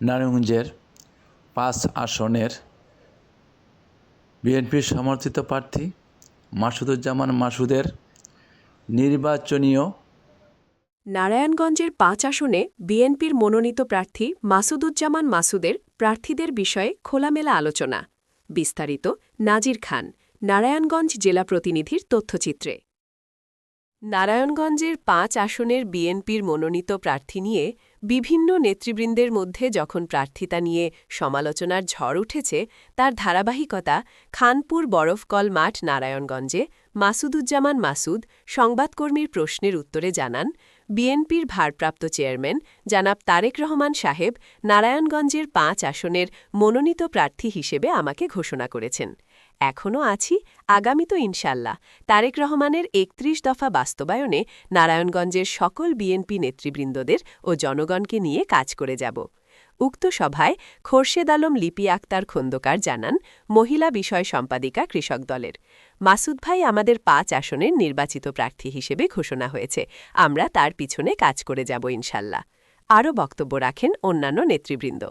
নারায়ণগঞ্জের পাঁচ আসনের বিএনপির সমর্থিত প্রার্থী মাসুদুজ্জামান মাসুদের নির্বাচনীয় নারায়ণগঞ্জের পাঁচ আসনে বিএনপির মনোনীত প্রার্থী মাসুদুজ্জামান মাসুদের প্রার্থীদের বিষয়ে খোলামেলা আলোচনা। বিস্তারিত নাজির খান, নারায়ণগঞ্জ জেলা প্রতিনিধির তথ্যচিত্রে। নারায়ণগঞ্জের পাঁচ আসনের বিএনপির মনোনীত প্রার্থী নিয়ে বিভিন্ন নেতৃবৃন্দের মধ্যে যখন প্রার্থিতা নিয়ে সমালোচনার ঝড় উঠেছে, তার ধারাবাহিকতা খানপুর বরফকল মাঠ নারায়ণগঞ্জে মাসুদুজ্জামান মাসুদ সংবাদকর্মীর প্রশ্নের উত্তরে জানান, বিএনপির ভারপ্রাপ্ত চেয়ারম্যান জানাব তারেক রহমান সাহেব নারায়ণগঞ্জের পাঁচ আসনের মনোনীত প্রার্থী হিসেবে আমাকে ঘোষণা করেছেন। এখনও আছি, আগামী তো ইনশাল্লাহ। তারেক রহমানের একত্রিশ দফা বাস্তবায়নে নারায়ণগঞ্জের সকল বিএনপি নেতৃবৃন্দদের ও জনগণকে নিয়ে কাজ করে যাব। উক্ত সভায় খোরশেদ আলম, লিপি আক্তার খন্দকার জানান, মহিলা বিষয় সম্পাদিকা কৃষক দলের। মাসুদ ভাই আমাদের পাঁচ আসনের নির্বাচিত প্রার্থী হিসেবে ঘোষণা হয়েছে। আমরা তার পিছনে কাজ করে যাব ইনশাল্লাহ। আরও বক্তব্য রাখেন অন্যান্য নেতৃবৃন্দ।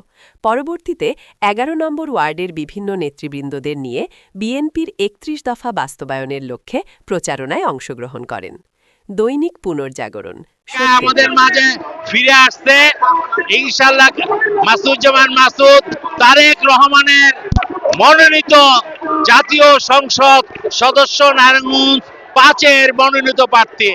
পরবর্তীতে এগারো নম্বর ওয়ার্ডের বিভিন্ন নেতৃবৃন্দদের নিয়ে বিএনপির একত্রিশ দফা বাস্তবায়নের লক্ষ্যে প্রচারণায় অংশগ্রহণ করেন। দৈনিক পুনর্জাগরণ। আমাদের মাঝে ফিরে আসছে ইনশাল্লাহ মাসুজ্জামান মাসুদ, তারেক রহমানের মনোনীত জাতীয় সংসদ সদস্য নারায়ণগঞ্জ পাঁচের মনোনীত প্রার্থী।